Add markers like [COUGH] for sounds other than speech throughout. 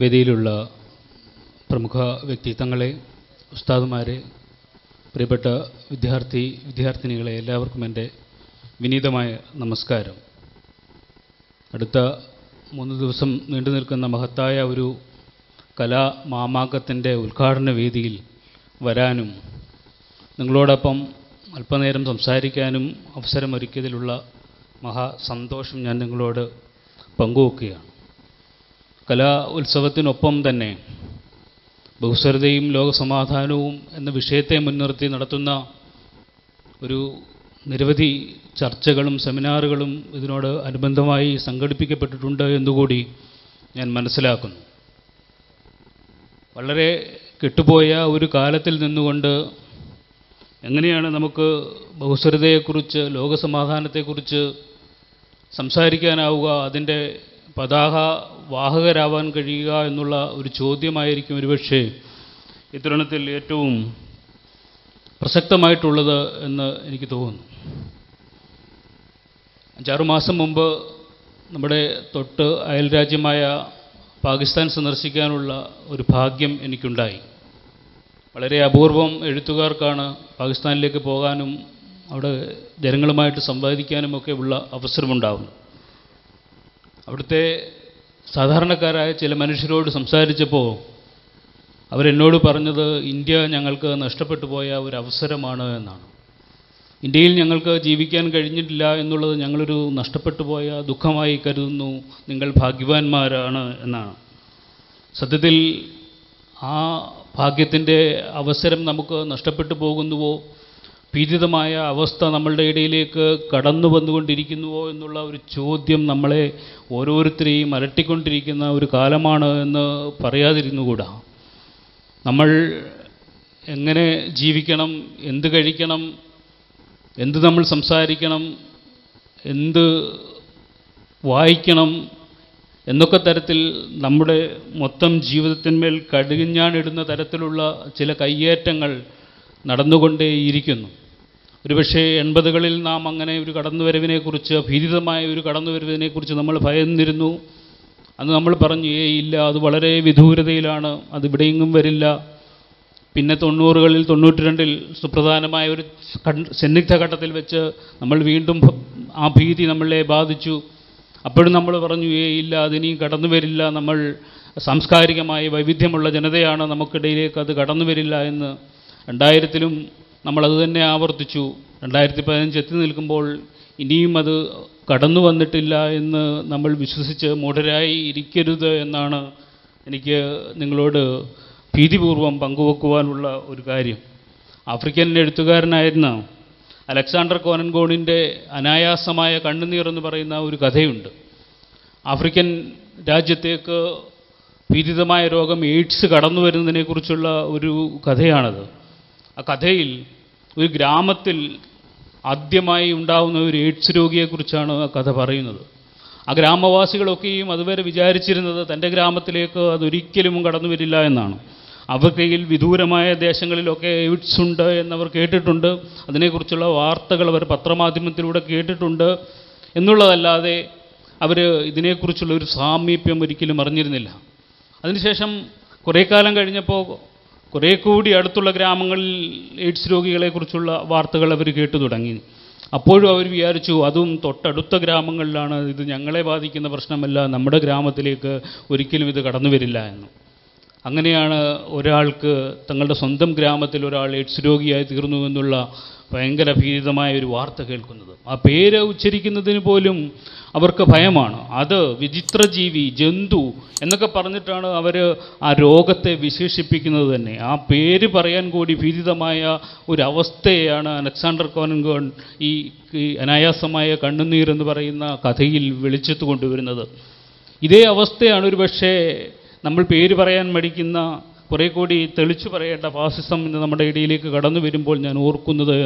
വേദിയിലുള്ള പ്രമുഖ വ്യക്തിത്വങ്ങളെ ഉസ്താദുമാരെ പ്രിയപ്പെട്ട വിദ്യാർത്ഥി വിദ്യാർത്ഥിനികളെ എല്ലാവർക്കും എന്റെ വിനീതമായ നമസ്കാരം. അടുത്ത മൂന്ന് ദിവസം നീണ്ടു നിൽക്കുന്ന മഹത്തായ ഒരു കലാ മാമാങ്കത്തിന്റെ ഉദ്ഘാടന വേദിയിൽ വരാനും നിങ്ങളോടൊപ്പം അല്പനേരം സംസാരിക്കാനും അവസരമൊരുക്കിയതിലുള്ള മഹാസന്തോഷം ഞാൻ നിങ്ങളോട് പങ്കുവെക്കുകയാണ്. കലാ ഉത്സവത്തിനൊപ്പം തന്നെ ബഹുസ്വരതയും ലോകസമാധാനവും എന്ന വിഷയത്തെ മുൻനിർത്തി നടത്തുന്ന ഒരു നിരവധി ചർച്ചകളും സെമിനാറുകളും ഇതിനോട് അനുബന്ധമായി സംഘടിപ്പിക്കപ്പെട്ടിട്ടുണ്ട് എന്നുകൂടി ഞാൻ മനസ്സിലാക്കുന്നു. വളരെ കെട്ടുപോയ ഒരു കാലത്തിൽ നിന്നുകൊണ്ട് എങ്ങനെയാണ് നമുക്ക് ബഹുസ്വരതയെക്കുറിച്ച് ലോകസമാധാനത്തെക്കുറിച്ച് സംസാരിക്കാനാവുക അതിന്റെ പതാക വാഹകരാവാൻ കഴിയുക എന്നുള്ള ഒരു ചോദ്യമായിരിക്കും ഒരുപക്ഷെ ഇത്തരണത്തിൽ ഏറ്റവും പ്രസക്തമായിട്ടുള്ളത് എന്ന് എനിക്ക് തോന്നുന്നു. അഞ്ചാറു മാസം മുമ്പ് നമ്മുടെ തൊട്ട് അയൽരാജ്യമായ പാകിസ്ഥാൻ സന്ദർശിക്കാനുള്ള ഒരു ഭാഗ്യം എനിക്കുണ്ടായി. വളരെ അപൂർവം എഴുത്തുകാർക്കാണ് പാകിസ്ഥാനിലേക്ക് പോകാനും അവിടെ ജനങ്ങളുമായിട്ട് സംവദിക്കാനുമൊക്കെ ഉള്ള അവസരമുണ്ടാകുന്നത് അവിടുത്തെ സാധാരണക്കാരായ ചില മനുഷ്യരോട് സംസാരിച്ചപ്പോൾ അവരെന്നോട് പറഞ്ഞത് ഇന്ത്യ ഞങ്ങൾക്ക് നഷ്ടപ്പെട്ടു പോയ ഒരു അവസരമാണ് എന്നാണ്. ഇന്ത്യയിൽ ഞങ്ങൾക്ക് ജീവിക്കാൻ കഴിഞ്ഞിട്ടില്ല എന്നുള്ളത് ഞങ്ങളൊരു നഷ്ടപ്പെട്ടു പോയ ദുഃഖമായി കരുതുന്നു നിങ്ങൾ ഭാഗ്യവാന്മാരാണ് എന്നാണ്. സത്യത്തിൽ ആ ഭാഗ്യത്തിന്റെ അവസരം നമുക്ക് നഷ്ടപ്പെട്ടു പോകുന്നുവോ? പീഡിതമായ അവസ്ഥ നമ്മളുടെ ഇടയിലേക്ക് കടന്നു വന്നുകൊണ്ടിരിക്കുന്നുവോ എന്നുള്ള ഒരു ചോദ്യം നമ്മളെ ഓരോരുത്തരെയും അലട്ടിക്കൊണ്ടിരിക്കുന്ന ഒരു കാലമാണ് എന്ന് പറയാതിരുന്നുകൂടാ. നമ്മൾ എങ്ങനെ ജീവിക്കണം എന്ത് കഴിക്കണം എന്ത് നമ്മൾ സംസാരിക്കണം എന്ത് വായിക്കണം എന്നൊക്കെ തരത്തിൽ നമ്മുടെ മൊത്തം ജീവിതത്തിന്മേൽ കടുകിഞ്ഞാണിടുന്ന തരത്തിലുള്ള ചില കയ്യേറ്റങ്ങൾ നടന്നുകൊണ്ടേയിരിക്കുന്നു. ഒരുപക്ഷെ എൺപതുകളിൽ നാം അങ്ങനെ ഒരു കടന്നുവരവിനെക്കുറിച്ച് ഭീതിതമായ ഒരു കടന്നുവരവിനെക്കുറിച്ച് നമ്മൾ ഭയന്നിരുന്നു. അന്ന് നമ്മൾ പറഞ്ഞു ഏ ഇല്ല അത് വളരെ വിദൂരതയിലാണ് അത് ഇവിടെയെങ്ങും വരില്ല. പിന്നെ തൊണ്ണൂറുകളിൽ തൊണ്ണൂറ്റി രണ്ടിൽ സുപ്രധാനമായ ഒരു സന്നിഗ്ധ ഘട്ടത്തിൽ വെച്ച് നമ്മൾ വീണ്ടും ആ ഭീതി നമ്മളെ ബാധിച്ചു. അപ്പോഴും നമ്മൾ പറഞ്ഞു ഏ ഇല്ല അതിനിയും കടന്നു വരില്ല നമ്മൾ സാംസ്കാരികമായി വൈവിധ്യമുള്ള ജനതയാണ് നമുക്കിടയിലേക്ക് അത് കടന്നു വരില്ല എന്ന്. രണ്ടായിരത്തിലും നമ്മളത് തന്നെ ആവർത്തിച്ചു. രണ്ടായിരത്തി പതിനഞ്ച് എത്തി നിൽക്കുമ്പോൾ ഇനിയും അത് കടന്നു വന്നിട്ടില്ല എന്ന് നമ്മൾ വിശ്വസിച്ച് മൂഢരായി ഇരിക്കരുത് എന്നാണ് എനിക്ക് നിങ്ങളോട് ഭീതിപൂർവം പങ്കുവെക്കുവാനുള്ള ഒരു കാര്യം. ആഫ്രിക്കൻ എഴുത്തുകാരനായിരുന്ന അലക്സാണ്ടർ കോനൻകോണിന്റെ അനായാസമായ കണ്ണുനീർ എന്ന് പറയുന്ന ഒരു കഥയുണ്ട്. ആഫ്രിക്കൻ രാജ്യത്തേക്ക് ഭീതിതമായ രോഗം എയ്ഡ്സ് കടന്നു വരുന്നതിനെക്കുറിച്ചുള്ള ഒരു കഥയാണത്. ആ കഥയിൽ ഒരു ഗ്രാമത്തിൽ ആദ്യമായി ഉണ്ടാവുന്ന ഒരു എയ്ഡ്സ് രോഗിയെക്കുറിച്ചാണ് ആ കഥ പറയുന്നത്. ആ ഗ്രാമവാസികളൊക്കെയും അതുവരെ വിചാരിച്ചിരുന്നത് തന്റെ ഗ്രാമത്തിലേക്ക് അതൊരിക്കലും കടന്നു വരില്ല എന്നാണ്. അവർക്കയിൽ വിദൂരമായ ദേശങ്ങളിലൊക്കെ എയ്ഡ്സ് ഉണ്ട് എന്നവർ കേട്ടിട്ടുണ്ട്. അതിനെക്കുറിച്ചുള്ള വാർത്തകൾ അവർ പത്രമാധ്യമത്തിലൂടെ കേട്ടിട്ടുണ്ട്. എന്നുള്ളതല്ലാതെ അവർ ഇതിനെക്കുറിച്ചുള്ള ഒരു സാമീപ്യം ഒരിക്കലും അറിഞ്ഞിരുന്നില്ല. അതിനുശേഷം കുറേ കാലം കഴിഞ്ഞപ്പോൾ കുറേ കൂടി അടുത്തുള്ള ഗ്രാമങ്ങളിൽ എയ്ഡ്സ് രോഗികളെക്കുറിച്ചുള്ള വാർത്തകൾ അവർ കേട്ടു തുടങ്ങി. അപ്പോഴും അവർ വിചാരിച്ചു അതും തൊട്ടടുത്ത ഗ്രാമങ്ങളിലാണ്. ഇത് ഞങ്ങളെ ബാധിക്കുന്ന പ്രശ്നമല്ല. നമ്മുടെ ഗ്രാമത്തിലേക്ക് ഒരിക്കലും ഇത് കടന്നു വരില്ല എന്ന്. അങ്ങനെയാണ് ഒരാൾക്ക് തങ്ങളുടെ സ്വന്തം ഗ്രാമത്തിൽ ഒരാൾ എയ്ഡ്സ് രോഗിയായി തീർന്നു എന്നുള്ള ഭയങ്കര ഭീതിതമായ ഒരു വാർത്ത കേൾക്കുന്നത്. ആ പേര് ഉച്ചരിക്കുന്നതിന് പോലും അവർക്ക് ഭയമാണ്. അത് വിചിത്രജീവി ജന്തു എന്നൊക്കെ പറഞ്ഞിട്ടാണ് അവർ ആ രോഗത്തെ വിശേഷിപ്പിക്കുന്നത് തന്നെ. ആ പേര് പറയാൻ കൂടി ഭീതിതമായ ഒരു അവസ്ഥയാണ് അലക്സാണ്ടർ കോനൻഗോൺ ഈ അനായാസമായ കണ്ണുനീർ എന്ന് പറയുന്ന കഥയിൽ വെളിച്ചത്ത് കൊണ്ടുവരുന്നത്. ഇതേ അവസ്ഥയാണ് ഒരു പക്ഷേ നമ്മൾ പേര് പറയാൻ മടിക്കുന്ന കുറേ കൂടി തെളിച്ചു പറയേണ്ട ഫാസിസം ഇന്ന് നമ്മുടെ ഇടയിലേക്ക് കടന്നു വരുമ്പോൾ ഞാൻ ഓർക്കുന്നത്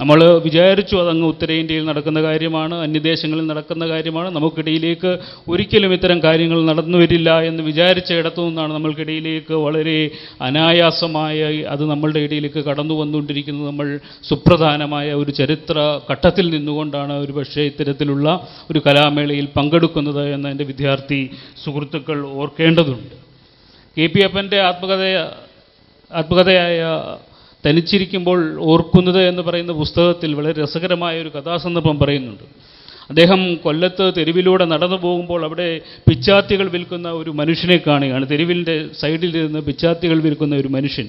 നമ്മൾ വിചാരിച്ചു അതങ്ങ് ഉത്തരേന്ത്യയിൽ നടക്കുന്ന കാര്യമാണ് അന്യദേശങ്ങളിൽ നടക്കുന്ന കാര്യമാണ്. നമുക്കിടയിലേക്ക് ഒരിക്കലും ഇത്തരം കാര്യങ്ങൾ നടന്നു വരില്ല എന്ന് വിചാരിച്ച ഇടത്തു നിന്നാണ് നമ്മൾക്കിടയിലേക്ക് വളരെ അനായാസമായി അത് നമ്മളുടെ ഇടയിലേക്ക് കടന്നു വന്നുകൊണ്ടിരിക്കുന്നത്. നമ്മൾ സുപ്രധാനമായ ഒരു ചരിത്ര ഘട്ടത്തിൽ നിന്നുകൊണ്ടാണ് ഒരു പക്ഷേ ഇത്തരത്തിലുള്ള ഒരു കലാമേളയിൽ പങ്കെടുക്കുന്നത് എന്ന് എന്റെ വിദ്യാർത്ഥി സുഹൃത്തുക്കൾ ഓർക്കേണ്ടതുണ്ട്. കെ പി അപ്പന്റെ ആത്മകഥയ ആത്മകഥയായ തനിച്ചിരിക്കുമ്പോൾ ഓർക്കുന്നത് എന്ന് പറയുന്ന പുസ്തകത്തിൽ വളരെ രസകരമായ ഒരു കഥാസന്ദർഭം പറയുന്നുണ്ട്. അദ്ദേഹം കൊല്ലത്ത് തെരുവിലൂടെ നടന്നു പോകുമ്പോൾ അവിടെ പിച്ചാത്തികൾ വിൽക്കുന്ന ഒരു മനുഷ്യനെ കാണുകയാണ്. തെരുവിന്റെ സൈഡിൽ നിന്ന് പിച്ചാത്തികൾ വിൽക്കുന്ന ഒരു മനുഷ്യൻ.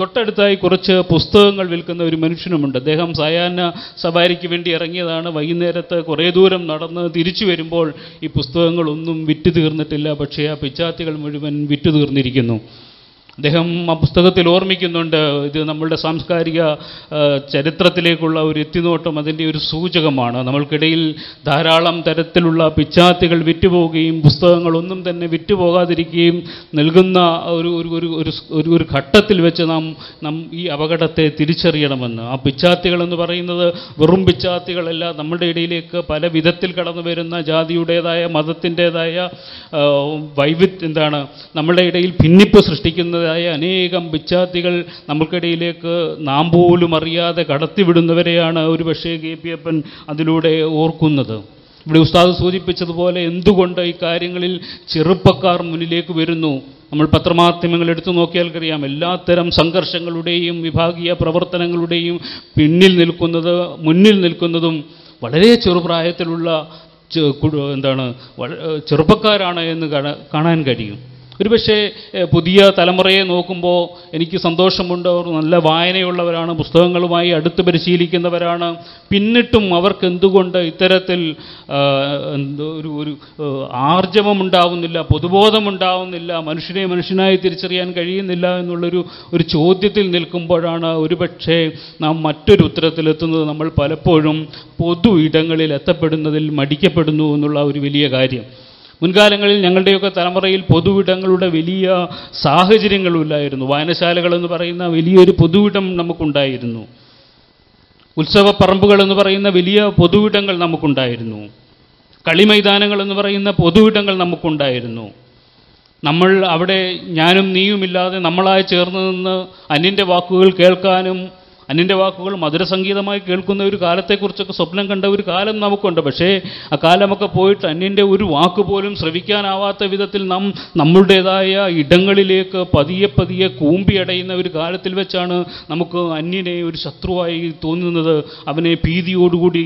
തൊട്ടടുത്തായി കുറച്ച് പുസ്തകങ്ങൾ വിൽക്കുന്ന ഒരു മനുഷ്യനുമുണ്ട്. അദ്ദേഹം സായാഹ്ന സവാരിക്ക് വേണ്ടി ഇറങ്ങിയതാണ്. വൈകുന്നേരത്ത് കുറേ ദൂരം നടന്ന് തിരിച്ചു വരുമ്പോൾ ഈ പുസ്തകങ്ങളൊന്നും വിറ്റ് തീർന്നിട്ടില്ല. പക്ഷേ ആ പിച്ചാത്തികൾ മുഴുവൻ വിറ്റു തീർന്നിരിക്കുന്നു. അദ്ദേഹം ആ പുസ്തകത്തിൽ ഓർമ്മിക്കുന്നുണ്ട് ഇത് നമ്മളുടെ സാംസ്കാരിക ചരിത്രത്തിലേക്കുള്ള ഒരു എത്തിനോട്ടം അതിന്റെ ഒരു സൂചകമാണ്. നമ്മൾക്കിടയിൽ ധാരാളം തരത്തിലുള്ള പിച്ചാത്തികൾ വിറ്റുപോവുകയും പുസ്തകങ്ങളൊന്നും തന്നെ വിറ്റുപോകാതിരിക്കുകയും നൽകുന്ന ഒരു ഒരു ഒരു ഒരു ഘട്ടത്തിൽ വെച്ച് നാം നാം ഈ അപകടത്തെ തിരിച്ചറിയണമെന്ന്. ആ പിച്ചാത്തികൾ എന്ന് പറയുന്നത് വെറും പിച്ചാത്തികളല്ല നമ്മുടെ ഇടയിലേക്ക് പല വിധത്തിൽ കടന്നു വരുന്ന ജാതിയുടേതായ മതത്തിന്റേതായ വൈവിധ്യ എന്താണ് നമ്മുടെ ഇടയിൽ ഭിന്നിപ്പ് സൃഷ്ടിക്കുന്നതായ അനേകം പിച്ചാത്തികൾ നമ്മൾക്കിടയിലേക്ക് നാം പോലും അറിയാതെ കടത്തിവിടുന്നവരെയാണ് ഒരുപക്ഷേ കെ പി അപ്പൻ അതിലൂടെ ഓർക്കുന്നത്. ഇവിടെ ഉസ്താദ് സൂചിപ്പിച്ചതുപോലെ എന്തുകൊണ്ട് ഈ കാര്യങ്ങളിൽ ചെറുപ്പക്കാർ മുന്നിലേക്ക് വരുന്നു? നമ്മൾ പത്രമാധ്യമങ്ങൾ എടുത്തു നോക്കിയാൽ അറിയാം എല്ലാത്തരം സംഘർഷങ്ങളുടെയും വിഭാഗീയ പ്രവർത്തനങ്ങളുടെയും പിന്നിൽ നിൽക്കുന്നത് മുന്നിൽ നിൽക്കുന്നതും വളരെ ചെറുപ്രായത്തിലുള്ള എന്താണ് ചെറുപ്പക്കാരാണ് എന്ന് കാണാൻ കഴിയും. ഒരുപക്ഷെ പക്ഷേ പുതിയ തലമുറയെ നോക്കുമ്പോൾ എനിക്ക് സന്തോഷമുണ്ട്. അവർ നല്ല വായനയുള്ളവരാണ് പുസ്തകങ്ങളുമായി അടുത്ത് പരിശീലിക്കുന്നവരാണ്. പിന്നിട്ടും അവർക്ക് എന്തുകൊണ്ട് ഇത്തരത്തിൽ ഒരു ഒരു ആർജവമുണ്ടാവുന്നില്ല പൊതുബോധമുണ്ടാവുന്നില്ല മനുഷ്യനെ മനുഷ്യനായി തിരിച്ചറിയാൻ കഴിയുന്നില്ല എന്നുള്ളൊരു ഒരു ചോദ്യത്തിൽ നിൽക്കുമ്പോഴാണ് ഒരുപക്ഷെ നാം മറ്റൊരു ഉത്തരത്തിലെത്തുന്നത്. നമ്മൾ പലപ്പോഴും പൊതു ഇടങ്ങളിൽ എത്തപ്പെടുന്നതിൽ മടിക്കപ്പെടുന്നു എന്നുള്ള ഒരു വലിയ കാര്യം. മുൻകാലങ്ങളിൽ ഞങ്ങളുടെയൊക്കെ തലമുറയിൽ പൊതുവിടങ്ങളുടെ വലിയ സാഹചര്യങ്ങളുമില്ലായിരുന്നു. വായനശാലകൾ എന്ന് പറയുന്ന വലിയൊരു പൊതുവിടം നമുക്കുണ്ടായിരുന്നു. ഉത്സവ പറമ്പുകൾ എന്ന് പറയുന്ന വലിയ പൊതുവിടങ്ങൾ നമുക്കുണ്ടായിരുന്നു. കളിമൈതാനങ്ങൾ എന്ന് പറയുന്ന പൊതുവിടങ്ങൾ നമുക്കുണ്ടായിരുന്നു. നമ്മൾ അവിടെ ഞാനും നീയുമില്ലാതെ നമ്മളായി ചേർന്ന് നിന്ന് അന്യന്റെ വാക്കുകൾ കേൾക്കാനും അന്യന്റെ വാക്കുകൾ മധുരസംഗീതമായി കേൾക്കുന്ന ഒരു കാലത്തെക്കുറിച്ചൊക്കെ സ്വപ്നം കണ്ട ഒരു കാലം നമുക്കുണ്ട്. പക്ഷേ ആ കാലമൊക്കെ പോയിട്ട് അന്യന്റെ ഒരു വാക്ക് പോലും ശ്രവിക്കാനാവാത്ത വിധത്തിൽ നാം നമ്മളുടേതായ ഇടങ്ങളിലേക്ക് പതിയെ പതിയെ കൂമ്പിയടയുന്ന ഒരു കാലത്തിൽ വെച്ചാണ് നമുക്ക് അന്യനെ ഒരു ശത്രുവായി തോന്നുന്നത് അവനെ ഭീതിയോടുകൂടി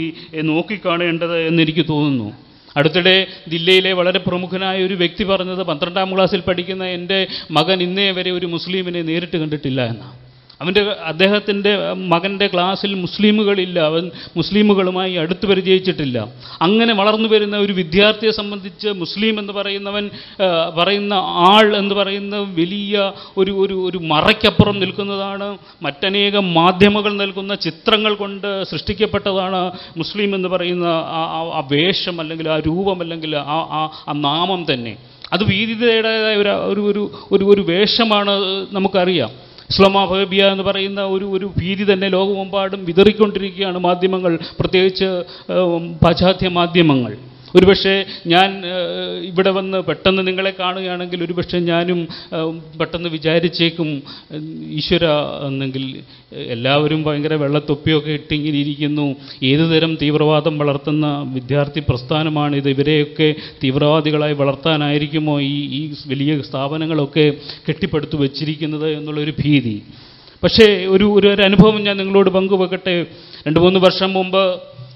നോക്കിക്കാണേണ്ടത് എന്നെനിക്ക് തോന്നുന്നു. അടുത്തിടെ ജില്ലയിലെ വളരെ പ്രമുഖനായ ഒരു വ്യക്തി പറഞ്ഞത് പന്ത്രണ്ടാം ക്ലാസ്സിൽ പഠിക്കുന്ന എന്റെ മകൻ ഇന്നേ വരെ ഒരു മുസ്ലിമിനെ നേരിട്ട് കണ്ടിട്ടില്ല എന്നാണ്. അവന്റെ അദ്ദേഹത്തിന്റെ മകന്റെ ക്ലാസ്സിൽ മുസ്ലിമുകളില്ല. അവൻ മുസ്ലിമുകളുമായി അടുത്ത് പരിചയിച്ചിട്ടില്ല. അങ്ങനെ വളർന്നു വരുന്ന ഒരു വിദ്യാർത്ഥിയെ സംബന്ധിച്ച് മുസ്ലിം എന്ന് പറയുന്നവൻ പറയുന്ന ആൾ എന്ന് പറയുന്ന വലിയ ഒരു ഒരു ഒരു മറയ്ക്കപ്പുറം നിൽക്കുന്നതാണ്. മറ്റനേകം മാധ്യമങ്ങൾ നൽകുന്ന ചിത്രങ്ങൾ കൊണ്ട് സൃഷ്ടിക്കപ്പെട്ടതാണ് മുസ്ലിം എന്ന് പറയുന്ന ആ വേഷം അല്ലെങ്കിൽ ആ രൂപം അല്ലെങ്കിൽ ആ ആ നാമം തന്നെ. അത് വീതിയുടേതായ ഒരു ഒരു ഒരു ഒരു ഒരു വേഷമാണ് നമുക്കറിയാം. ഇസ്ലാമോഫോബിയ എന്ന് പറയുന്ന ഒരു ഒരു ഭീതി തന്നെ ലോകമെമ്പാടും വിതറിക്കൊണ്ടിരിക്കുകയാണ് മാധ്യമങ്ങൾ. പ്രത്യേകിച്ച് പാശ്ചാത്യ മാധ്യമങ്ങൾ. ഒരുപക്ഷെ ഞാൻ ഇവിടെ വന്ന് പെട്ടെന്ന് നിങ്ങളെ കാണുകയാണെങ്കിൽ ഒരുപക്ഷെ ഞാനും പെട്ടെന്ന് വിചാരിച്ചേക്കും ഈശ്വര എന്നെങ്കിൽ എല്ലാവരും ഭയങ്കര വെള്ളത്തൊപ്പിയൊക്കെ ഇട്ടിങ്ങനെ ഇരിക്കുന്നു. ഏത് തരം തീവ്രവാദം വളർത്തുന്ന വിദ്യാർത്ഥി പ്രസ്ഥാനമാണ് ഇത് ഇവരെയൊക്കെ തീവ്രവാദികളായി വളർത്താനായിരിക്കുമോ ഈ ഈ വലിയ സ്ഥാപനങ്ങളൊക്കെ കെട്ടിപ്പടുത്തു വച്ചിരിക്കുന്നത് എന്നുള്ളൊരു ഭീതി. പക്ഷേ ഒരു ഒരു അനുഭവം ഞാൻ നിങ്ങളോട് പങ്കുവെക്കട്ടെ. രണ്ട് മൂന്ന് വർഷം മുമ്പ്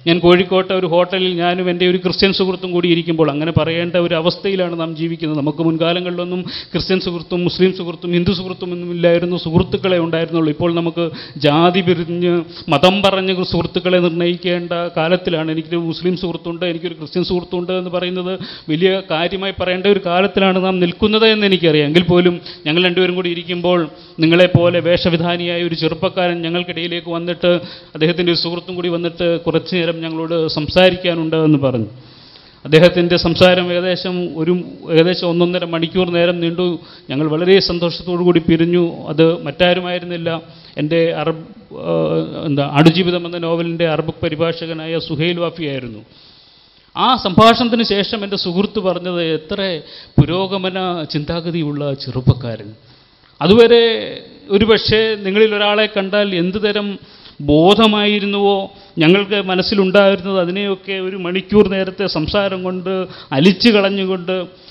ഞാൻ കോഴിക്കോട്ടെ ഒരു ഹോട്ടലിൽ ഞാനും എന്റെ ഒരു ക്രിസ്ത്യൻ സുഹൃത്തും കൂടി ഇരിക്കുമ്പോൾ അങ്ങനെ പറയേണ്ട ഒരു അവസ്ഥയിലാണ് നാം ജീവിക്കുന്നത്. നമുക്ക് മുൻകാലങ്ങളിലൊന്നും ക്രിസ്ത്യൻ സുഹൃത്തും മുസ്ലിം സുഹൃത്തും ഹിന്ദു സുഹൃത്തും ഒന്നും ഇല്ലായിരുന്നു. സുഹൃത്തുക്കളെ ഉണ്ടായിരുന്നുള്ളൂ. ഇപ്പോൾ നമുക്ക് ജാതി പിരിഞ്ഞ് മതം പറഞ്ഞ് സുഹൃത്തുക്കളെ നിർണയിക്കേണ്ട കാലത്തിലാണ്. എനിക്കൊരു മുസ്ലിം സുഹൃത്തുണ്ട് എനിക്കൊരു ക്രിസ്ത്യൻ സുഹൃത്തുണ്ട് എന്ന് പറയുന്നത് വലിയ കാര്യമായി പറയേണ്ട ഒരു കാലത്തിലാണ് നാം നിൽക്കുന്നത് എന്ന് എനിക്കറിയാം. എങ്കിൽ പോലും ഞങ്ങൾ രണ്ടുപേരും കൂടി ഇരിക്കുമ്പോൾ നിങ്ങളെപ്പോലെ വേഷവിധാനിയായ ഒരു ചെറുപ്പക്കാരൻ ഞങ്ങൾക്കിടയിലേക്ക് വന്നിട്ട് അദ്ദേഹത്തിന്റെ ഒരു സുഹൃത്തും കൂടി വന്നിട്ട് കുറച്ചു നേരം ഞങ്ങളോട് സംസാരിക്കാനുണ്ട് എന്ന് പറഞ്ഞു. അദ്ദേഹത്തിന്റെ സംസാരം ഏകദേശം ഒരു ഏകദേശം ഒന്നൊന്നര മണിക്കൂർ നേരം നീണ്ടു. ഞങ്ങൾ വളരെ കൂടി പിരിഞ്ഞു. അത് മറ്റാരുമായിരുന്നില്ല. എന്റെ അറബ് എന്താ അടുജീവിതം എന്ന നോവലിന്റെ അറബ് പരിഭാഷകനായ സുഹൈൽ വാഫിയായിരുന്നു ആ സംഭാഷണത്തിന് ശേഷം എന്റെ സുഹൃത്ത് പറഞ്ഞത് എത്ര പുരോഗമന ചിന്താഗതിയുള്ള ചെറുപ്പക്കാരൻ. അതുവരെ ഒരുപക്ഷെ നിങ്ങളിൽ ഒരാളെ കണ്ടാൽ എന്തുതരം ബോധമായിരുന്നുവോ? ഞങ്ങൾക്ക് മനസ്സിലുണ്ടായിരുന്നത് അതിനെയൊക്കെ ഒരു മണിക്കൂർ നേരത്തെ സംസാരം കൊണ്ട് അലിച്ചു കളഞ്ഞുകൊണ്ട്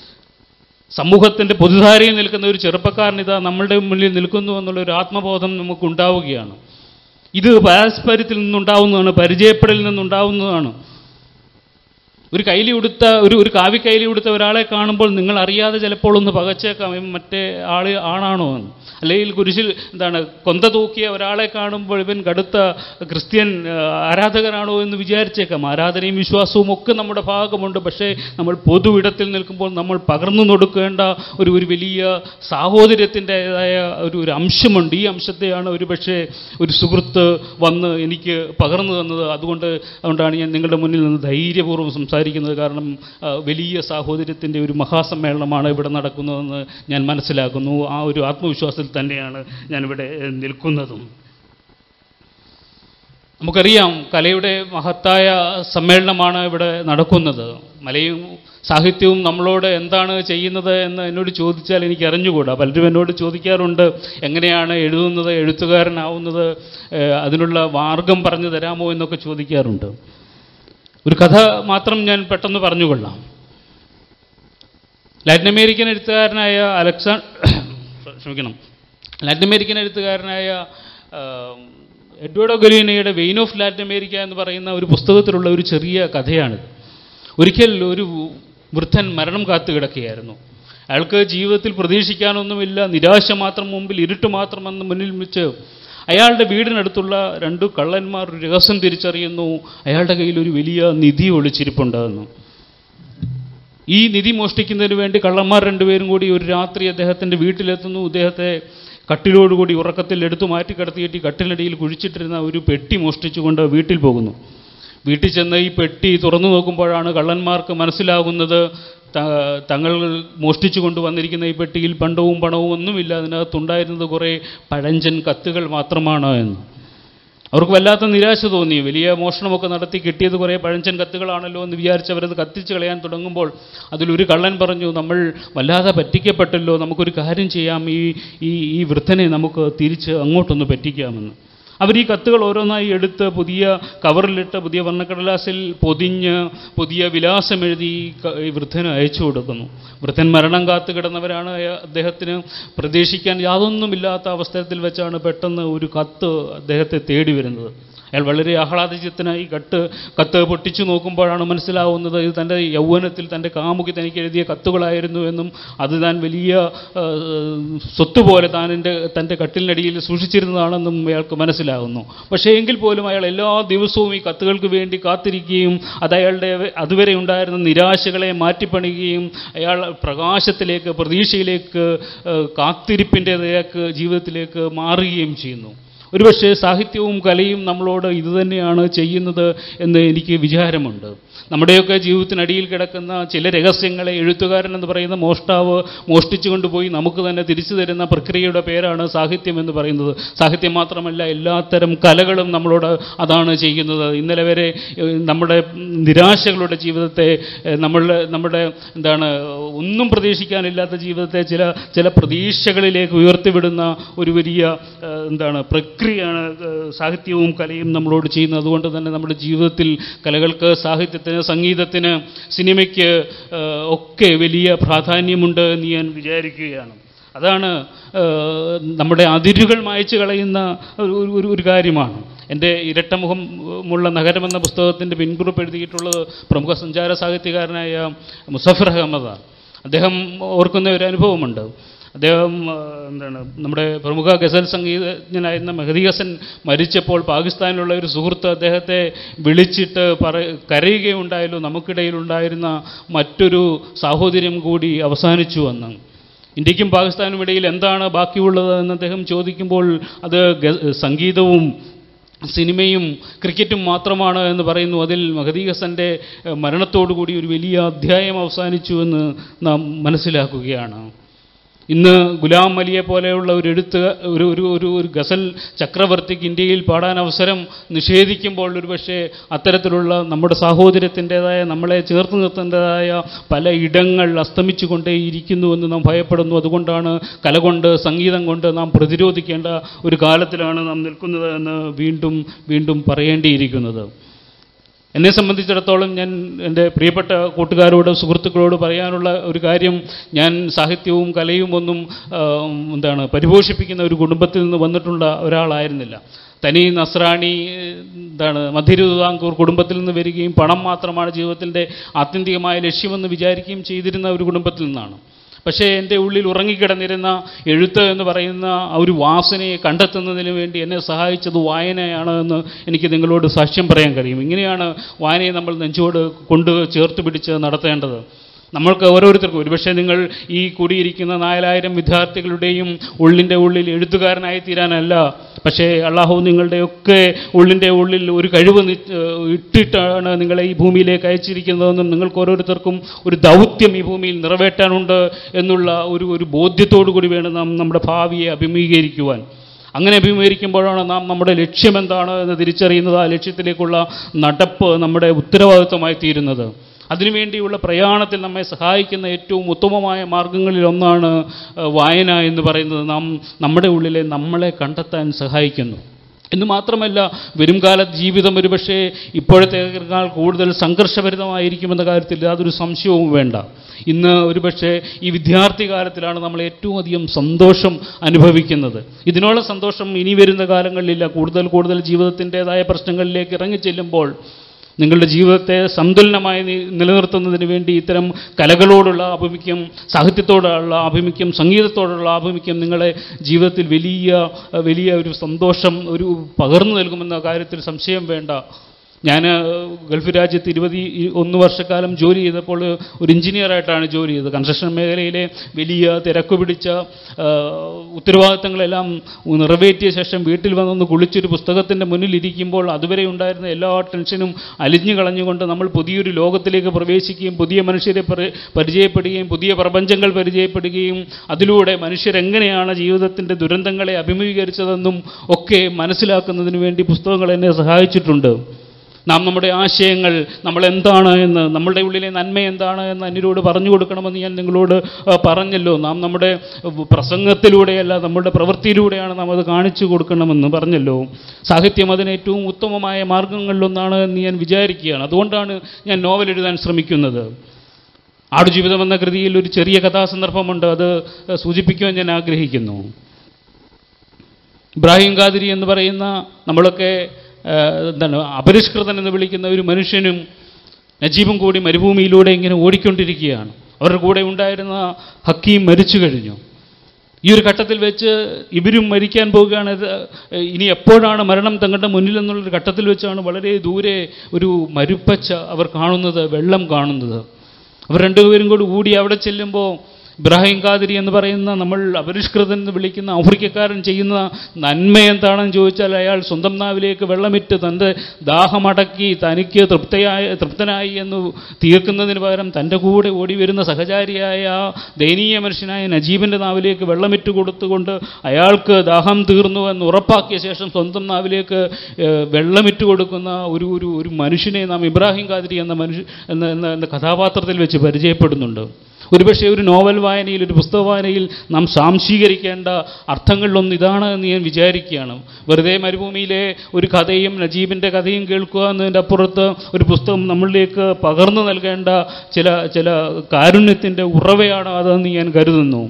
സമൂഹത്തിന്റെ പൊതുധാരയിൽ നിൽക്കുന്ന ഒരു ചെറുപ്പക്കാരൻ ഇതാ നമ്മളുടെ മുന്നിൽ നിൽക്കുന്നു എന്നുള്ള ഒരു ആത്മബോധം നമുക്കുണ്ടാവുകയാണ്. ഇത് പാരസ്പര്യത്തിൽ നിന്നുണ്ടാവുന്നതാണ് പരിചയപ്പെടലിൽ നിന്നുണ്ടാവുന്നതാണ്. ഒരു കൈലി ഉടുത്ത ഒരു ഒരു കാവി കൈലി ഉടുത്ത ഒരാളെ കാണുമ്പോൾ നിങ്ങൾ അറിയാതെ ചിലപ്പോൾ ഒന്ന് പകച്ചേക്കാം മറ്റേ ആൾ ആണാണോ എന്ന്. അല്ലെങ്കിൽ കുരിശിൽ എന്താണ് കൊന്ത തൂക്കിയ ഒരാളെ കാണുമ്പോൾ ഇവൻ കടുത്ത ക്രിസ്ത്യൻ ആരാധകനാണോ എന്ന് വിചാരിച്ചേക്കാം. ആരാധനയും വിശ്വാസവും ഒക്കെ നമ്മുടെ ഭാഗമുണ്ട്. പക്ഷേ നമ്മൾ പൊതു ഇടത്തിൽ നിൽക്കുമ്പോൾ നമ്മൾ പകർന്നു കൊടുക്കേണ്ട ഒരു ഒരു വലിയ സാഹോദര്യത്തിന്റെതായ ഒരു ഒരു അംശമുണ്ട്. ഈ അംശത്തെയാണ് ഒരു പക്ഷേ ഒരു സുഹൃത്ത് വന്ന് എനിക്ക് പകർന്നു തന്നത്. അതുകൊണ്ട് അതുകൊണ്ടാണ് ഞാൻ നിങ്ങളുടെ മുന്നിൽ നിന്ന് ധൈര്യപൂർവം സംസാരിക്കുന്നത് കാരണം വലിയ സാഹോദര്യത്തിന്റെ ഒരു മഹാസമ്മേളനമാണ് ഇവിടെ നടക്കുന്നതെന്ന് ഞാൻ മനസ്സിലാക്കുന്നു. ആ ഒരു ആത്മവിശ്വാസത്തിൽ തന്നെയാണ് ഞാനിവിടെ നിൽക്കുന്നതും. നമുക്കറിയാം കലയുടെ മഹത്തായ സമ്മേളനമാണ് ഇവിടെ നടക്കുന്നത്. മലയും സാഹിത്യവും നമ്മളോട് എന്താണ് ചെയ്യുന്നത് എന്ന് എന്നോട് ചോദിച്ചാൽ എനിക്ക് അറിഞ്ഞുകൂടാ പലരും എന്നോട് ചോദിക്കാറുണ്ട് എങ്ങനെയാണ് എഴുതുന്നത് എഴുത്തുകാരനാവുന്നത് അതിനുള്ള മാർഗം പറഞ്ഞു തരാമോ എന്നൊക്കെ ചോദിക്കാറുണ്ട്. ഒരു കഥ മാത്രം ഞാൻ പെട്ടെന്ന് പറഞ്ഞുകൊള്ളാം. ലാറ്റിൻ അമേരിക്കൻ എഴുത്തുകാരനായ അലക്സാ [COUGHS] ക്ഷമിക്കണം. ലാറ്റിൻ അമേരിക്കൻ എഴുത്തുകാരനായ എഡ്വേർഡോ ഗലീനയുടെ വെയിൻ ഓഫ് ലാറ്റിൻ അമേരിക്ക എന്ന് പറയുന്ന ഒരു പുസ്തകത്തിലുള്ള ഒരു ചെറിയ കഥയാണ്. ഒരിക്കൽ ഒരു വൃദ്ധൻ മരണം കാത്തു കിടക്കുകയായിരുന്നു. അയാൾക്ക് ജീവിതത്തിൽ പ്രതീക്ഷിക്കാനൊന്നുമില്ല. നിരാശ മാത്രം മുമ്പിൽ ഇരുട്ട് മാത്രം എന്ന് മുന്നിൽ വെച്ച് അയാളുടെ വീടിനടുത്തുള്ള രണ്ട് കള്ളന്മാർ രഹസ്യം തിരിച്ചറിയുന്നു. അയാളുടെ കയ്യിൽ ഒരു വലിയ നിധി ഒളിച്ചിരിപ്പുണ്ടെന്ന് ഈ നിധി മോഷ്ടിക്കുന്നതിന് വേണ്ടി കള്ളന്മാർ രണ്ടുപേരും കൂടി ഒരു രാത്രി അദ്ദേഹത്തിന്റെ വീട്ടിലെത്തുന്നു. അദ്ദേഹത്തെ കട്ടിലോടുകൂടി ഉറക്കത്തിൽ എടുത്തു മാറ്റി കിടത്തിയിട്ട് കട്ടിലടിയിൽ കുഴിച്ചിട്ടിരുന്ന ഒരു പെട്ടി മോഷ്ടിച്ചുകൊണ്ട് വീട്ടിൽ പോകുന്നു. വീട്ടിൽ ചെന്ന് ഈ പെട്ടി തുറന്നു നോക്കുമ്പോഴാണ് കള്ളന്മാർക്ക് മനസ്സിലാകുന്നത് തങ്ങൾ മോഷ്ടിച്ചു കൊണ്ടുവന്നിരിക്കുന്ന ഈ പെട്ടിയിൽ പണ്ടവും പണവും ഒന്നുമില്ല. അതിനകത്തുണ്ടായിരുന്നത് കുറേ പഴഞ്ചൻ കത്തുകൾ മാത്രമാണ് എന്ന്. അവർക്ക് വല്ലാത്ത നിരാശ തോന്നി. വലിയ മോഷണമൊക്കെ നടത്തി കിട്ടിയത് കുറേ പഴഞ്ചൻ കത്തുകളാണല്ലോ എന്ന് വിചാരിച്ച് അവരത് കത്തിച്ച് കളയാൻ തുടങ്ങുമ്പോൾ അതിലൊരു കള്ളൻ പറഞ്ഞു നമ്മൾ വല്ലാതെ പറ്റിക്കപ്പെട്ടല്ലോ. നമുക്കൊരു കാര്യം ചെയ്യാം. ഈ ഈ ഈ വൃദ്ധനെ നമുക്ക് തിരിച്ച് അങ്ങോട്ടൊന്ന് പറ്റിക്കാമെന്ന്. അവർ ഈ കത്തുകൾ ഓരോന്നായി എടുത്ത് പുതിയ കവറിലിട്ട് പുതിയ വർണക്കടലാസിൽ പൊതിഞ്ഞ് പുതിയ വിലാസം എഴുതി ഈ വൃദ്ധന് അയച്ചു കൊടുക്കുന്നു. വൃദ്ധൻ മരണം കാത്തു കിടന്നവരാണ് അദ്ദേഹത്തിന് പ്രതീക്ഷിക്കാൻ യാതൊന്നുമില്ലാത്ത അവസരത്തിൽ വെച്ചാണ് പെട്ടെന്ന് ഒരു കത്ത് അദ്ദേഹത്തെ തേടി വരുന്നത്. അയാൾ വളരെ ആഹ്ലാദചിത്തനായി കട്ട് കത്ത് പൊട്ടിച്ചു നോക്കുമ്പോഴാണ് മനസ്സിലാവുന്നത് ഇത് തന്റെ യൗവനത്തിൽ തന്റെ കാമുകി തനിക്ക് എഴുതിയ കത്തുകളായിരുന്നു എന്നും അത് താൻ വലിയ സ്വത്ത് പോലെ താൻ എന്റെ തന്റെ കട്ടിലിനടിയിൽ സൂക്ഷിച്ചിരുന്നതാണെന്നും അയാൾക്ക് മനസ്സിലാകുന്നു പക്ഷേ എങ്കിൽ പോലും അയാൾ എല്ലാ ദിവസവും ഈ കത്തുകൾക്ക് വേണ്ടി കാത്തിരിക്കുകയും അത് അയാളുടെ അതുവരെ ഉണ്ടായിരുന്ന നിരാശകളെ മാറ്റിപ്പണിയുകയും അയാൾ പ്രകാശത്തിലേക്ക് പ്രതീക്ഷയിലേക്ക് കാത്തിരിപ്പിന്റെതിലേക്ക് ജീവിതത്തിലേക്ക് മാറുകയും ചെയ്യുന്നു. ഒരുപക്ഷെ സാഹിത്യവും കലയും നമ്മളോട് ഇതുതന്നെയാണ് ചെയ്യുന്നത് എന്ന് എനിക്ക് വിചാരമുണ്ട്. നമ്മുടെയൊക്കെ ജീവിതത്തിനടിയിൽ കിടക്കുന്ന ചില രഹസ്യങ്ങളെ എഴുത്തുകാരൻ എന്ന് പറയുന്ന മോഷ്ടാവ് മോഷ്ടിച്ചു കൊണ്ടുപോയി നമുക്ക് തന്നെ തിരിച്ചു തരുന്ന പ്രക്രിയയുടെ പേരാണ് സാഹിത്യം എന്ന് പറയുന്നത്. സാഹിത്യം മാത്രമല്ല എല്ലാത്തരം കലകളും നമ്മളോട് അതാണ് ചെയ്യുന്നത്. ഇന്നലെ വരെ നമ്മുടെ നിരാശകളുടെ ജീവിതത്തെ നമ്മൾ നമ്മുടെ എന്താണ് ഒന്നും പ്രതീക്ഷിക്കാനില്ലാത്ത ജീവിതത്തെ ചില ചില പ്രതീക്ഷകളിലേക്ക് ഉയർത്തിവിടുന്ന ഒരു വലിയ എന്താണ് എന്താണ് പ്രക്രിയയാണ് സാഹിത്യവും കലയും നമ്മളോട് ചെയ്യുന്നത്. അതുകൊണ്ട് തന്നെ നമ്മുടെ ജീവിതത്തിൽ കലകൾക്ക് സാഹിത്യത്തിന് സംഗീതത്തിന് സിനിമയ്ക്ക് ഒക്കെ വലിയ പ്രാധാന്യമുണ്ട് എന്ന് ഞാൻ വിചാരിക്കുകയാണ്. അതാണ് നമ്മുടെ അതിരുകൾ മായച്ചു കളയുന്ന ഒരു ഒരു- കാര്യമാണ്. എന്റെ ഇരട്ടമുഖമുള്ള നഗരമെന്ന പുസ്തകത്തിന്റെ പിൻകുറിപ്പ് എഴുതിയിട്ടുള്ളത് പ്രമുഖ സഞ്ചാര സാഹിത്യകാരനായ മുസഫർ അഹമ്മദാണ്. അദ്ദേഹം ഓർക്കുന്ന ഒരു അനുഭവമുണ്ട്. അദ്ദേഹം എന്താണ് നമ്മുടെ പ്രമുഖ ഗസൽ സംഗീതജ്ഞനായിരുന്ന മെഹദി ഹസൻ മരിച്ചപ്പോൾ പാകിസ്ഥാനിലുള്ള ഒരു സുഹൃത്ത് അദ്ദേഹത്തെ വിളിച്ചിട്ട് പറ കരയുകയുണ്ടായല്ലോ നമുക്കിടയിലുണ്ടായിരുന്ന മറ്റൊരു സാഹോദര്യം കൂടി അവസാനിച്ചു എന്ന്. ഇന്ത്യക്കും പാകിസ്ഥാനും ഇടയിൽ എന്താണ് ബാക്കിയുള്ളത് എന്ന് അദ്ദേഹം ചോദിക്കുമ്പോൾ അത് സംഗീതവും സിനിമയും ക്രിക്കറ്റും മാത്രമാണ് എന്ന് പറയുന്നു. അതിൽ മഹദി ഹസന്റെ ഏഹ്, മരണത്തോടുകൂടി ഒരു വലിയ അധ്യായം അവസാനിച്ചു എന്ന് നാം മനസ്സിലാക്കുകയാണ്. ഇന്ന് ഗുലാം അലിയെ പോലെയുള്ള ഒരു എഴുത്ത് ഒരു ഒരു ഒരു ഒരു ഗസൽ ചക്രവർത്തിക്ക് ഇന്ത്യയിൽ പാടാൻ അവസരം നിഷേധിക്കുമ്പോൾ ഒരുപക്ഷെ അത്തരത്തിലുള്ള നമ്മുടെ സാഹോദര്യത്തിന്റെതായ നമ്മളെ ചേർത്ത് നിർത്തേണ്ടതായ പല ഇടങ്ങൾ അസ്തമിച്ചു കൊണ്ടേയിരിക്കുന്നുവെന്ന് നാം ഭയപ്പെടുന്നു. അതുകൊണ്ടാണ് കല കൊണ്ട് സംഗീതം കൊണ്ട് നാം പ്രതിരോധിക്കേണ്ട ഒരു കാലത്തിലാണ് നാം നിൽക്കുന്നത് എന്ന് വീണ്ടും വീണ്ടും പറയേണ്ടിയിരിക്കുന്നത്. എന്നെ സംബന്ധിച്ചിടത്തോളം ഞാൻ എന്റെ പ്രിയപ്പെട്ട കൂട്ടുകാരോട് സുഹൃത്തുക്കളോട് പറയാനുള്ള ഒരു കാര്യം ഞാൻ സാഹിത്യവും കലയും ഒന്നും എന്താണ് പരിപോഷിപ്പിക്കുന്ന ഒരു കുടുംബത്തിൽ നിന്ന് വന്നിട്ടുള്ള ഒരാളായിരുന്നില്ല. തനി നസ്രാണി എന്താണ് മധ്യരുതാങ്കൂർ കുടുംബത്തിൽ നിന്ന് വരികയും പണം മാത്രമാണ് ജീവിതത്തിന്റെ ആത്യന്തികമായ ലക്ഷ്യമെന്ന് വിചാരിക്കുകയും ചെയ്തിരുന്ന ഒരു കുടുംബത്തിൽ നിന്നാണ്. പക്ഷേ എന്റെ ഉള്ളിൽ ഉറങ്ങിക്കിടന്നിരുന്ന എഴുത്ത് എന്ന് പറയുന്ന ഒരു വാസനയെ കണ്ടെത്തുന്നതിന് വേണ്ടി എന്നെ സഹായിച്ചത് വായനയാണ് എന്ന് എനിക്ക് നിങ്ങളോട് സാക്ഷ്യം പറയാൻ കഴിയും. ഇങ്ങനെയാണ് വായനയെ നമ്മൾ നെഞ്ചോട് കൊണ്ട് ചേർത്ത് പിടിച്ച് നടത്തേണ്ടത്. നമ്മൾക്ക് ഓരോരുത്തർക്കും ഒരുപക്ഷെ നിങ്ങൾ ഈ കൂടിയിരിക്കുന്ന നാലായിരം വിദ്യാർത്ഥികളുടെയും ഉള്ളിന്റെ ഉള്ളിൽ എഴുത്തുകാരനായി തീരാനല്ല. പക്ഷേ അള്ളാഹു നിങ്ങളുടെയൊക്കെ ഉള്ളിന്റെ ഉള്ളിൽ ഒരു കഴിവ് ഇട്ടിട്ടാണ് നിങ്ങളെ ഈ ഭൂമിയിലേക്ക് അയച്ചിരിക്കുന്നതെന്നും നിങ്ങൾക്ക് ഓരോരുത്തർക്കും ഒരു ദൗത്യം ഈ ഭൂമിയിൽ നിറവേറ്റാനുണ്ട് എന്നുള്ള ഒരു ഒരു ബോധ്യത്തോടു കൂടി വേണം നാം നമ്മുടെ ഭാവിയെ അഭിമുഖീകരിക്കുവാൻ. അങ്ങനെ അഭിമുഖീകരിക്കുമ്പോഴാണ് നാം നമ്മുടെ ലക്ഷ്യമെന്താണ് എന്ന് തിരിച്ചറിയുന്നത് ആ ലക്ഷ്യത്തിലേക്കുള്ള നടപ്പ് നമ്മുടെ ഉത്തരവാദിത്വമായി തീരുന്നത്. അതിനുവേണ്ടിയുള്ള പ്രയാണത്തിൽ നമ്മെ സഹായിക്കുന്ന ഏറ്റവും ഉത്തമമായ ഏഹ്, വായന എന്ന് പറയുന്നത് നാം നമ്മുടെ ഉള്ളിലെ നമ്മളെ കണ്ടെത്താൻ സഹായിക്കുന്നു. എന്ന് മാത്രമല്ല വരുംകാല ജീവിതം ഒരുപക്ഷെ ഇപ്പോഴത്തേക്കാൾ കൂടുതൽ സംഘർഷഭരിതമായിരിക്കുമെന്ന കാര്യത്തിൽ യാതൊരു സംശയവും വേണ്ട. ഇന്ന് ഒരുപക്ഷെ ഈ വിദ്യാർത്ഥി കാലത്തിലാണ് നമ്മൾ ഏറ്റവും അധികം സന്തോഷം അനുഭവിക്കുന്നത്. ഇതിനുള്ള സന്തോഷം ഇനി വരുന്ന കാലങ്ങളിലില്ല. കൂടുതൽ കൂടുതൽ ജീവിതത്തിന്റെതായ പ്രശ്നങ്ങളിലേക്ക് ഇറങ്ങിച്ചെല്ലുമ്പോൾ നിങ്ങളുടെ ജീവിതത്തെ സന്തുലനമായി നിലനിർത്തുന്നതിന് വേണ്ടി ഇത്തരം കലകളോടുള്ള ആഭിമുഖ്യം സാഹിത്യത്തോടുള്ള ആഭിമുഖ്യം സംഗീതത്തോടുള്ള ആഭിമുഖ്യം നിങ്ങളെ ജീവിതത്തിൽ വലിയ വലിയ ഒരു സന്തോഷം ഒരു പകർന്നു നൽകുമെന്ന കാര്യത്തിൽ സംശയം വേണ്ട. ഞാൻ ഗൾഫ് രാജ്യത്ത് ഇരുപത്തി ഒന്ന് വർഷക്കാലം ജോലി ചെയ്തപ്പോൾ ഒരു എഞ്ചിനീയറായിട്ടാണ് ജോലി ചെയ്തത്. കൺസ്ട്രക്ഷൻ മേഖലയിലെ വലിയ തിരക്ക് പിടിച്ച ഉത്തരവാദിത്തങ്ങളെല്ലാം നിറവേറ്റിയ ശേഷം വീട്ടിൽ വന്നൊന്ന് കുളിച്ചൊരു പുസ്തകത്തിന്റെ മുന്നിൽ ഇരിക്കുമ്പോൾ അതുവരെ ഉണ്ടായിരുന്ന എല്ലാ ടെൻഷനും അലിഞ്ഞു കളഞ്ഞുകൊണ്ട് നമ്മൾ പുതിയൊരു ലോകത്തിലേക്ക് പ്രവേശിക്കുകയും പുതിയ മനുഷ്യരെ പരിചയപ്പെടുകയും പുതിയ പ്രപഞ്ചങ്ങൾ പരിചയപ്പെടുകയും അതിലൂടെ മനുഷ്യരെങ്ങനെയാണ് ജീവിതത്തിന്റെ ദുരന്തങ്ങളെ അഭിമുഖീകരിച്ചതെന്നും ഒക്കെ മനസ്സിലാക്കുന്നതിന് വേണ്ടി പുസ്തകങ്ങൾ എന്നെ സഹായിച്ചിട്ടുണ്ട്. നാം നമ്മുടെ ആശയങ്ങൾ നമ്മൾ എന്താണ് എന്ന് നമ്മളുടെ ഉള്ളിലെ നന്മ എന്താണ് എന്ന് അന്യരോട് പറഞ്ഞു കൊടുക്കണമെന്ന് ഞാൻ നിങ്ങളോട് പറഞ്ഞല്ലോ. നാം നമ്മുടെ പ്രസംഗത്തിലൂടെയല്ല നമ്മുടെ പ്രവൃത്തിയിലൂടെയാണ് നാം അത് കാണിച്ചു കൊടുക്കണമെന്ന് പറഞ്ഞല്ലോ. സാഹിത്യം അതിന് ഏറ്റവും ഉത്തമമായ മാർഗങ്ങളിലൊന്നാണ് എന്ന് ഞാൻ വിചാരിക്കുകയാണ്. അതുകൊണ്ടാണ് ഞാൻ നോവൽ എഴുതാൻ ശ്രമിക്കുന്നത്. ആടുജീവിതം എന്ന കൃതിയിൽ ഒരു ചെറിയ കഥാസന്ദർഭമുണ്ട്. അത് സൂചിപ്പിക്കുവാൻ ഞാൻ ആഗ്രഹിക്കുന്നു. ഇബ്രാഹിം ഖാദിരി എന്ന് പറയുന്ന നമ്മളൊക്കെ എന്താണ് അപരിഷ്കൃതൻ എന്ന് വിളിക്കുന്ന ഒരു മനുഷ്യനും നജീബും കൂടി മരുഭൂമിയിലൂടെ ഇങ്ങനെ ഓടിക്കൊണ്ടിരിക്കുകയാണ്. അവരുടെ കൂടെ ഉണ്ടായിരുന്ന ഹക്കീം മരിച്ചു കഴിഞ്ഞു. ഈ ഒരു ഘട്ടത്തിൽ വെച്ച് ഇവരും മരിക്കാൻ പോവുകയാണ്. ഇനി എപ്പോഴാണ് മരണം തങ്ങളുടെ മുന്നിൽ എന്നുള്ളൊരു ഘട്ടത്തിൽ വെച്ചാണ് വളരെ ദൂരെ ഒരു മരുപ്പച്ച അവർ കാണുന്നത് വെള്ളം കാണുന്നത്. അവർ രണ്ടുപേരും കൂടി കൂടി അവിടെ ചെല്ലുമ്പോൾ ഇബ്രാഹിം കാതിരി എന്ന് പറയുന്ന നമ്മൾ അപരിഷ്കൃതൻ എന്ന് വിളിക്കുന്ന ആഫ്രിക്കക്കാരൻ ചെയ്യുന്ന നന്മ എന്താണെന്ന് ചോദിച്ചാൽ അയാൾ സ്വന്തം നാവിലേക്ക് വെള്ളമിട്ട് തന്റെ ദാഹമടക്കി തനിക്ക് തൃപ്തയായ തൃപ്തനായി എന്ന് തീർക്കുന്നതിന് പകരം തന്റെ കൂടെ ഓടി വരുന്ന സഹചാരിയായ ആ ദയനീയ മനുഷ്യനായ നജീബിന്റെ നാവിലേക്ക് വെള്ളമിട്ട് കൊടുത്തുകൊണ്ട് അയാൾക്ക് ദാഹം തീർന്നു എന്ന് ഉറപ്പാക്കിയ ശേഷം സ്വന്തം നാവിലേക്ക് വെള്ളമിട്ട് കൊടുക്കുന്ന ഒരു ഒരു ഒരു മനുഷ്യനെ നാം ഇബ്രാഹിം കാതിരി എന്ന മനുഷ്യ എന്ന കഥാപാത്രത്തിൽ വെച്ച് പരിചയപ്പെടുന്നുണ്ട്. ഒരുപക്ഷെ ഒരു നോവൽ വായനയിൽ ഒരു പുസ്തക വായനയിൽ നാം സാംശീകരിക്കേണ്ട അർത്ഥങ്ങളിലൊന്ന് ഇതാണ് എന്ന് ഞാൻ വിചാരിക്കുകയാണ്. വെറുതെ മരുഭൂമിയിലെ ഒരു കഥയും നജീബിന്റെ കഥയും കേൾക്കുക എന്നതിന്റെ അപ്പുറത്ത് ഒരു പുസ്തകം നമ്മളിലേക്ക് പകർന്നു നൽകേണ്ട ചില ചില കാരുണ്യത്തിന്റെ ഉറവയാണ് അതെന്ന് ഞാൻ കരുതുന്നു.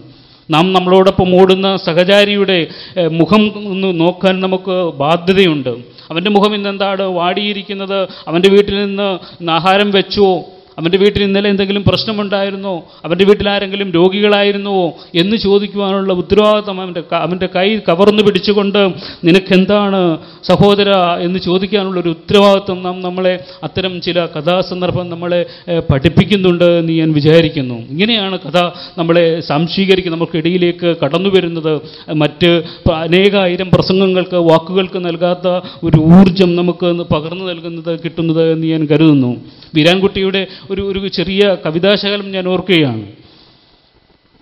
നാം നമ്മളോടൊപ്പം ഓടുന്ന സഹചാരിയുടെ മുഖം ഒന്ന് നോക്കാൻ നമുക്ക് ബാധ്യതയുണ്ട്. അവന്റെ മുഖം ഇന്നെന്താണ്? വാടിയിരിക്കുന്നത്? അവന്റെ വീട്ടിൽ നിന്ന് ആഹാരം വെച്ചോ? അവന്റെ വീട്ടിൽ ഇന്നലെ എന്തെങ്കിലും പ്രശ്നമുണ്ടായിരുന്നോ? അവന്റെ വീട്ടിൽ ആരെങ്കിലും രോഗികളായിരുന്നുവോ എന്ന് ചോദിക്കുവാനുള്ള ഉത്തരവാദിത്വം അവന്റെ അവന്റെ കൈ കവർന്ന് പിടിച്ചുകൊണ്ട് നിനക്കെന്താണ് സഹോദര എന്ന് ചോദിക്കാനുള്ളൊരു ഉത്തരവാദിത്വം നാം നമ്മളെ അത്തരം ചില കഥാസന്ദർഭം നമ്മളെ പഠിപ്പിക്കുന്നുണ്ട് എന്ന് ഞാൻ വിചാരിക്കുന്നു. ഇങ്ങനെയാണ് കഥ നമ്മളെ സംശീകരിക്കുന്നത്. നമുക്കിടയിലേക്ക് കടന്നു വരുന്നത്. മറ്റ് അനേകായിരം പ്രസംഗങ്ങൾക്ക് വാക്കുകൾക്ക് നൽകാത്ത ഒരു ഊർജം നമുക്ക് പകർന്നു നൽകുന്നത് കിട്ടുന്നത് എന്ന് ഞാൻ കരുതുന്നു. വീരാൻകുട്ടിയുടെ ഒരു ഒരു ചെറിയ കവിതാശകലം ഞാൻ ഓർക്കുകയാണ്.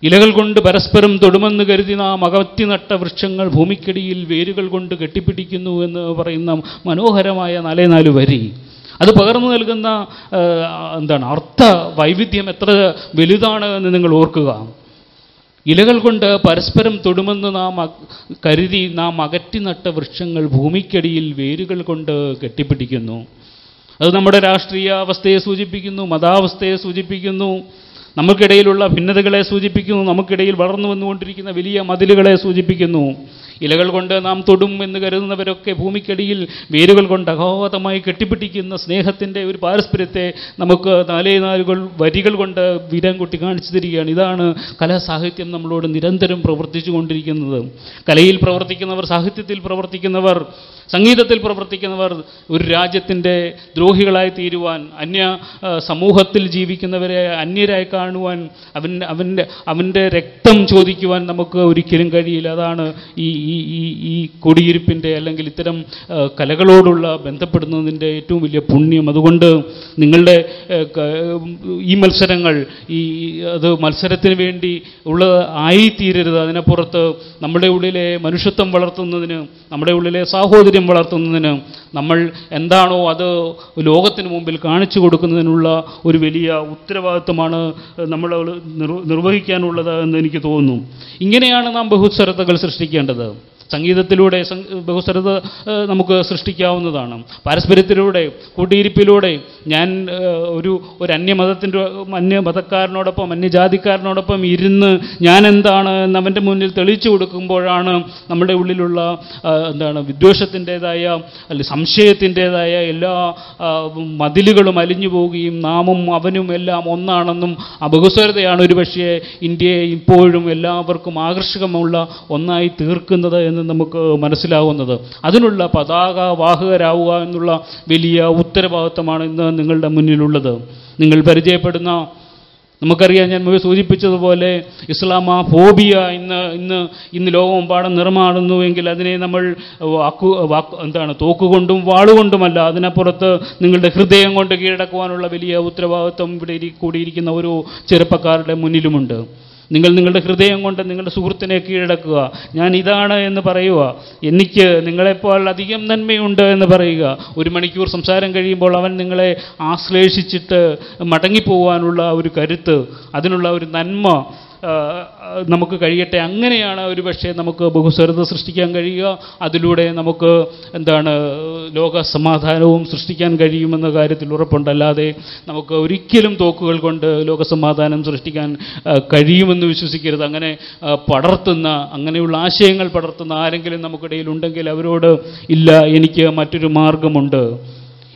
ഇലകൾ കൊണ്ട് പരസ്പരം തൊടുമെന്ന് കരുതി നാം അകത്തി നട്ട വൃക്ഷങ്ങൾ ഭൂമിക്കടിയിൽ വേരുകൾ കൊണ്ട് കെട്ടിപ്പിടിക്കുന്നു എന്ന് പറയുന്ന മനോഹരമായ നാലേ നാല് വരി. അത് പകർന്നു നൽകുന്ന എന്താണ് അർത്ഥ വൈവിധ്യം എത്ര വലുതാണ് എന്ന് നിങ്ങൾ ഓർക്കുക. ഇലകൾ കൊണ്ട് പരസ്പരം തൊടുമെന്ന് നാം കരുതി നാം അകറ്റി നട്ട വൃക്ഷങ്ങൾ ഭൂമിക്കടിയിൽ വേരുകൾ കൊണ്ട് കെട്ടിപ്പിടിക്കുന്നു. അത് നമ്മുടെ രാഷ്ട്രീയ അവസ്ഥയെ സൂചിപ്പിക്കുന്നു മതാവസ്ഥയെ സൂചിപ്പിക്കുന്നു നമുക്കിടയിലുള്ള ഭിന്നതകളെ സൂചിപ്പിക്കുന്നു നമുക്കിടയിൽ വളർന്നു വന്നുകൊണ്ടിരിക്കുന്ന വലിയ മതിലുകളെ സൂചിപ്പിക്കുന്നു. ഇലകൾ കൊണ്ട് നാം തൊടും എന്ന് കരുതുന്നവരൊക്കെ ഭൂമിക്കടിയിൽ വേരുകൾ കൊണ്ട് അഗാധമായി കെട്ടിപ്പിടിക്കുന്ന സ്നേഹത്തിന്റെ ഒരു പാരസ്പര്യത്തെ നമുക്ക് നാലേ നാലുകൾ വരികൾ കൊണ്ട് വീരം കൂട്ടി കാണിച്ചു തരികയാണ്. ഇതാണ് കലാസാഹിത്യം നമ്മളോട് നിരന്തരം പ്രവർത്തിച്ചു കൊണ്ടിരിക്കുന്നത്. കലയിൽ പ്രവർത്തിക്കുന്നവർ സാഹിത്യത്തിൽ പ്രവർത്തിക്കുന്നവർ സംഗീതത്തിൽ പ്രവർത്തിക്കുന്നവർ ഒരു രാജ്യത്തിന്റെ ദ്രോഹികളായി തീരുവാൻ അന്യ സമൂഹത്തിൽ ജീവിക്കുന്നവരെ അന്യരായി കാണുവാൻ അവൻ അവന്റെ അവന്റെ രക്തം ചോദിക്കുവാൻ നമുക്ക് ഒരിക്കലും കഴിയില്ല. അതാണ് ഈ ഈ ഈ ഈ ഈ കൊടിയിരിപ്പിന്റെ അല്ലെങ്കിൽ ഇത്തരം കലകളോടുള്ള ബന്ധപ്പെടുന്നതിന്റെ ഏറ്റവും വലിയ പുണ്യം അതുകൊണ്ട് നിങ്ങളുടെ ഈ മത്സരങ്ങൾ ഈ അത് മത്സരത്തിന് വേണ്ടി ഉള്ള ആയിത്തീരരുത്. അതിനപ്പുറത്ത് നമ്മുടെ ഉള്ളിലെ മനുഷ്യത്വം വളർത്തുന്നതിന് നമ്മുടെ ഉള്ളിലെ സാഹോദര്യം വളർത്തുന്നതിന് നമ്മൾ എന്താണോ അത് ലോകത്തിന് മുമ്പിൽ കാണിച്ചു കൊടുക്കുന്നതിനുള്ള ഒരു വലിയ ഉത്തരവാദിത്വമാണ് നമ്മൾ നിർ- നിർവഹിക്കാനുള്ളത് എന്ന് എനിക്ക് തോന്നുന്നു. ഇങ്ങനെയാണ് നാം ബഹുസ്വരതകൾ സൃഷ്ടിക്കേണ്ടത്. സംഗീതത്തിലൂടെ ബഹുസ്വരത നമുക്ക് സൃഷ്ടിക്കാവുന്നതാണ്. പാരസ്പര്യത്തിലൂടെ കൂട്ടിയിരിപ്പിലൂടെ ഞാൻ ഒരു ഒരു അന്യമതത്തിന്റെ അന്യമതക്കാരനോടൊപ്പം അന്യജാതിക്കാരനോടൊപ്പം ഇരുന്ന് ഞാൻ എന്താണ് എന്നവന്റെ മുന്നിൽ തെളിയിച്ചു കൊടുക്കുമ്പോഴാണ് നമ്മുടെ ഉള്ളിലുള്ള എന്താണ് വിദ്വേഷത്തിന്റേതായ അല്ലെ സംശയത്തിന്റേതായ എല്ലാ മതിലുകളും അലിഞ്ഞു പോവുകയും നാമും അവനും എല്ലാം ഒന്നാണെന്നും ആ ബഹുസ്വരതയാണ് ഒരു പക്ഷേ ഇന്ത്യയെ ഇപ്പോഴും എല്ലാവർക്കും ആകർഷകമുള്ള ഒന്നായി തീർക്കുന്നത് എന്ന് നമുക്ക് മനസ്സിലാവുന്നത്. അതിനുള്ള പതാക വാഹകരാവുക എന്നുള്ള വലിയ ഉത്തരവാദിത്തമാണ് ഇന്ന് നിങ്ങളുടെ മുന്നിലുള്ളത്. നിങ്ങൾ പരിചയപ്പെടുന്ന നമുക്കറിയാം ഞാൻ മുമ്പ് സൂചിപ്പിച്ചതുപോലെ ഇസ്ലാമ ഫോബിയ ഇന്ന് ഇന്ന് ഇന്ന് ലോകമെമ്പാടും നിറമാടുന്നുവെങ്കിൽ അതിനെ നമ്മൾ വാക്കു വാക്ക് എന്താണ് തോക്കുകൊണ്ടും വാളുകൊണ്ടുമല്ല അതിനപ്പുറത്ത് നിങ്ങളുടെ ഹൃദയം കൊണ്ട് കീഴടക്കുവാനുള്ള വലിയ ഉത്തരവാദിത്വം ഇവിടെ കൂടിയിരിക്കുന്ന ഒരു ചെറുപ്പക്കാരുടെ മുന്നിലുമുണ്ട്. നിങ്ങൾ നിങ്ങളുടെ ഹൃദയം കൊണ്ട് നിങ്ങളുടെ സുഹൃത്തിനെ കീഴടക്കുക. ഞാൻ ഇതാണ് എന്ന് പറയുക. എനിക്ക് നിങ്ങളെപ്പോൾ അധികം നന്മയുണ്ട് എന്ന് പറയുക. ഒരു മണിക്കൂർ സംസാരം കഴിയുമ്പോൾ അവൻ നിങ്ങളെ ആശ്ലേഷിച്ചിട്ട് മടങ്ങിപ്പോവാനുള്ള ഒരു കരുത്ത് അതിനുള്ള ഒരു നന്മ നമുക്ക് കഴിയട്ടെ. അങ്ങനെയാണ് ഒരു പക്ഷേ നമുക്ക് ബഹുസ്വരത സൃഷ്ടിക്കാൻ കഴിയുക. അതിലൂടെ നമുക്ക് എന്താണ് ലോക സമാധാനവും സൃഷ്ടിക്കാൻ കഴിയുമെന്ന കാര്യത്തിൽ ഉറപ്പുണ്ടല്ലാതെ നമുക്ക് ഒരിക്കലും തോക്കുകൾ കൊണ്ട് ലോക സമാധാനം സൃഷ്ടിക്കാൻ കഴിയുമെന്ന് വിശ്വസിക്കരുത്. അങ്ങനെ പടർത്തുന്ന അങ്ങനെയുള്ള ആശയങ്ങൾ പടർത്തുന്ന ആരെങ്കിലും നമുക്കിടയിൽ ഉണ്ടെങ്കിൽ അവരോട് ഇല്ല എനിക്ക് മറ്റൊരു മാർഗമുണ്ട്.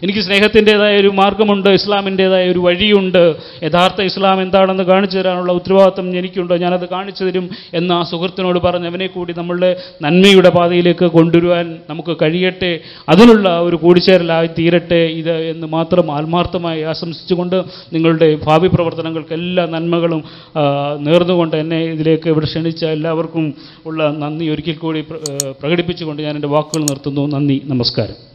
എനിക്ക് സ്നേഹത്തിന്റെതായ ഒരു മാർഗമുണ്ട് ഇസ്ലാമിന്റെതായ ഒരു വഴിയുണ്ട്. യഥാർത്ഥ ഇസ്ലാം എന്താണെന്ന് കാണിച്ചു തരാനുള്ള ഉത്തരവാദിത്വം എനിക്കുണ്ട് ഞാനത് കാണിച്ചു തരും എന്ന് ആ സുഹൃത്തിനോട് പറഞ്ഞ് അവനെ കൂടി നമ്മളുടെ നന്മയുടെ പാതയിലേക്ക് കൊണ്ടുവരുവാൻ നമുക്ക് കഴിയട്ടെ. അതിനുള്ള ഒരു കൂടിച്ചേരലായി തീരട്ടെ ഇത് എന്ന് മാത്രം ആത്മാർത്ഥമായി ആശംസിച്ചുകൊണ്ട് നിങ്ങളുടെ ഭാവി പ്രവർത്തനങ്ങൾക്ക് എല്ലാ നന്മകളും നേർന്നുകൊണ്ട് എന്നെ ഇതിലേക്ക് ഇവിടെ ക്ഷണിച്ച എല്ലാവർക്കും ഉള്ള നന്ദി. ഒരിക്കൽ കൂടി പ്ര- പ്രകടിപ്പിച്ചുകൊണ്ട് ഞാൻ എന്റെ വാക്കുകൾ നിർത്തുന്നു. നന്ദി. നമസ്കാരം.